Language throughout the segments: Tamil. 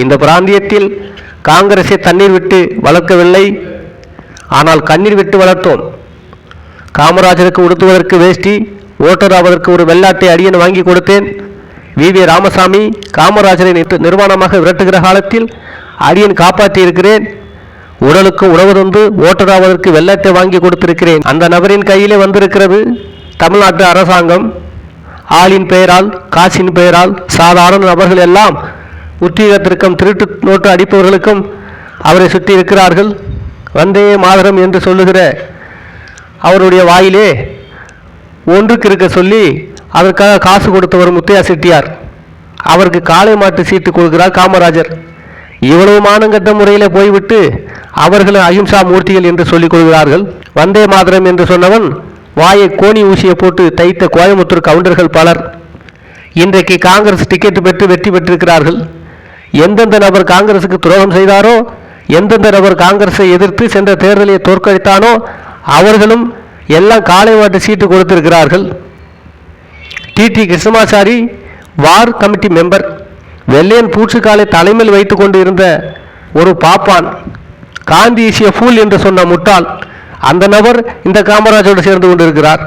இந்த பிராந்தியத்தில் காங்கிரஸை தண்ணீர் விட்டு வளர்க்கவில்லை. ஆனால் கண்ணீர் விட்டு வளர்த்தோம். காமராஜருக்கு உடுத்துவதற்கு வேஷ்டி ஓட்டர் ஆவதற்கு ஒரு வெள்ளாட்டை அடியன் வாங்கி கொடுத்தேன். வி. வி. ராமசாமி காமராஜரை நிறு- நிர்வாணமாக விரட்டுகிற காலத்தில் அடியன் காப்பாற்றி இருக்கிறேன். உடலுக்கு உணவு தந்து ஓட்டர் ஆவதற்கு வெள்ளாட்டை வாங்கி கொடுத்திருக்கிறேன். அந்த நபரின் கையிலே வந்திருக்கிறது தமிழ்நாட்டு அரசாங்கம். ஆளின் பெயரால் காசின் பெயரால் சாதாரண நபர்கள் எல்லாம் உத்தியோகத்திற்கும் திருட்டு நோட்டு அடிப்பவர்களுக்கும் அவரை சுற்றி இருக்கிறார்கள். வந்தே மாதரம் என்று சொல்லுகிற அவருடைய வாயிலே ஒன்றுக்கு இருக்க சொல்லி அதற்காக காசு கொடுத்தவர் முத்தையா செட்டியார். அவருக்கு காளை மாட்டு சீட்டு கொடுக்கிறார் காமராஜர். இவ்வளவு மானங்கட்ட முறையில் போய்விட்டு அவர்களை அஹிம்சா மூர்த்திகள் என்று சொல்லிக் கொள்கிறார்கள். வந்தே மாதரம் என்று சொன்னவன் வாயை கோணி ஊசியை போட்டு தைத்த கோயமுத்தூர் கவுண்டர்கள் பலர் இன்றைக்கு காங்கிரஸ் டிக்கெட் பெற்று வெற்றி பெற்றிருக்கிறார்கள். எந்தெந்த நபர் காங்கிரசுக்கு துரோகம் செய்தாரோ எந்தெந்த நபர் காங்கிரஸை எதிர்த்து சென்ற தேர்தலை தோற்கடித்தானோ அவர்களும் எல்லாம் காலை மாட்டு சீட்டு கொடுத்திருக்கிறார்கள். TT Krishnamachari war committee member Vellaiyan பூச்சுக்காலை தலைமையில் வைத்துக் கொண்டு இருந்த ஒரு பாப்பான் காந்தி இசிய ஃபூல் என்று சொன்ன முட்டாள் அந்த நபர் இந்த காமராஜோடு சேர்ந்து கொண்டிருக்கிறார்.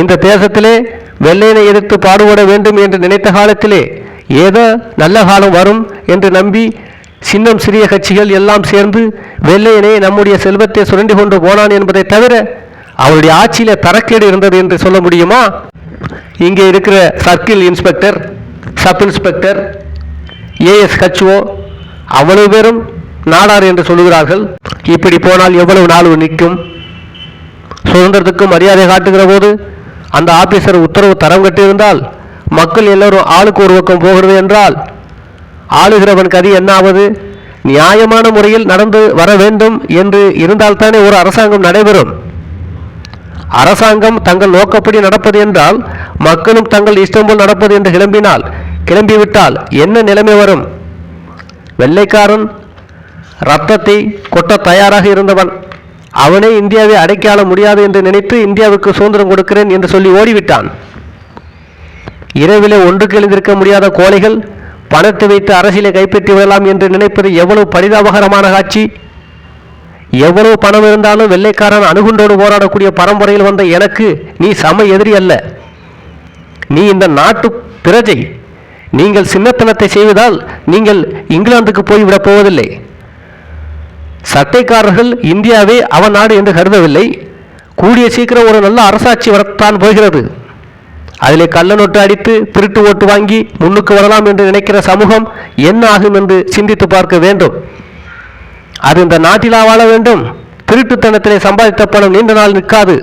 இந்த தேசத்திலே வெள்ளையனை எதிர்த்து பாடுபட வேண்டும் என்று நினைத்த காலத்திலே ஏதோ நல்ல காலம் வரும் என்று நம்பி சின்னம் சிறிய கட்சிகள் எல்லாம் சேர்ந்து வெள்ளையனே நம்முடைய செல்வத்தை சுரண்டி கொண்டு போனான் என்பதை தவிர அவருடைய ஆட்சியில் தரக்கேடு இருந்தது என்று சொல்ல முடியுமா? இங்கே இருக்கிற circle inspector sub inspector AS HO அவ்வளவு பேரும் நாடார் என்று சொல்லுகிறார்கள். இப்படி போனால் எவ்வளவு நாள் நிற்கும்? சுதந்திரத்துக்கு மரியாதை காட்டுகிற போது அந்த ஆபீசர் உத்தரவு தரம் கட்டியிருந்தால் மக்கள் எல்லோரும் ஆளுக்கு ஒரு பக்கம் போகிறது என்றால் ஆளுகிறவன் கதி என்ன ஆவது நியாயமான முறையில் நடந்து வர வேண்டும் என்று இருந்தால்தானே ஒரு அரசாங்கம் நடைபெறும். அரசாங்கம் தங்கள் நோக்கப்படி நடப்பது என்றால் மக்களும் தங்கள் இஷ்டம் போல் நடப்பது என்று கிளம்பினால் கிளம்பிவிட்டால் என்ன நிலைமை வரும்? வெள்ளைக்காரன் ரத்தத்தை கொட்ட தயாராக இருந்தவன் அவனே இந்தியாவை அடைக்கால முடியாது என்று நினைத்து இந்தியாவுக்கு சுதந்திரம் கொடுக்கிறேன் என்று சொல்லி ஓடிவிட்டான். இரவிலே ஒன்றுக்கு எழுந்திருக்க முடியாத கோழைகள் பணத்தை வைத்து அரசியலை கைப்பற்றி விடலாம் என்று நினைப்பது எவ்வளவு பரிதாபகரமான காட்சி. எவ்வளவு பணம் இருந்தாலும் வெள்ளைக்காரன் அணுகுண்டோடு போராடக்கூடிய பரம்பரையில் வந்த எனக்கு நீ சம எதிரி அல்ல. நீ இந்த நாட்டு பிரஜை. நீங்கள் சின்னத்தனத்தை செய்வதால் நீங்கள் இங்கிலாந்துக்கு போய்விடப் போவதில்லை. சட்டைக்காரர்கள் இந்தியாவே அவன் நாடு என்று கருதவில்லை. கூடிய சீக்கிரம் ஒரு நல்ல அரசாட்சி வரத்தான் போகிறது. அதிலே கள்ள நோட்டு அடித்து திருட்டு ஓட்டு வாங்கி முன்னுக்கு வரலாம் என்று நினைக்கிற சமூகம் என்ன ஆகும் என்று சிந்தித்து பார்க்க வேண்டும். அது இந்த நாட்டிலா வாழ வேண்டும். திருட்டுத்தனத்திலே சம்பாதித்த பணம் நீண்ட நாள் நிற்காது.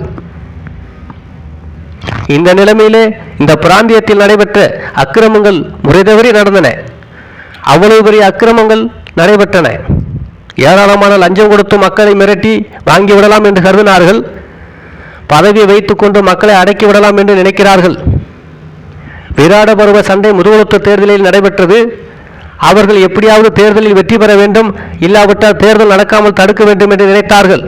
இந்த நிலைமையிலே இந்த பிராந்தியத்தில் நடைபெற்ற அக்கிரமங்கள் முறை தவறி நடந்தன. அவ்வளவு பெரிய அக்கிரமங்கள் நடைபெற்றன. ஏராளமான லஞ்சம் கொடுத்து மக்களை மிரட்டி வாங்கி விடலாம் என்று கருதினார்கள். பதவியை வைத்துக்கொண்டு மக்களை அடக்கி விடலாம் என்று நினைக்கிறார்கள். விராட பருவ சண்டை முதுகுளத்து தேர்தலில் நடைபெற்றது. அவர்கள் எப்படியாவது தேர்தலில் வெற்றி பெற வேண்டும் இல்லாவிட்டால் தேர்தல் நடக்காமல் தடுக்க வேண்டும் என்று நினைத்தார்கள்.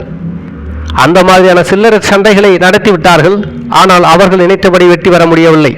அந்த மாதிரியான சில்லறை சண்டைகளை நடத்தி விட்டார்கள் ஆனால் அவர்கள் நினைத்தபடி வெற்றி பெற முடியவில்லை.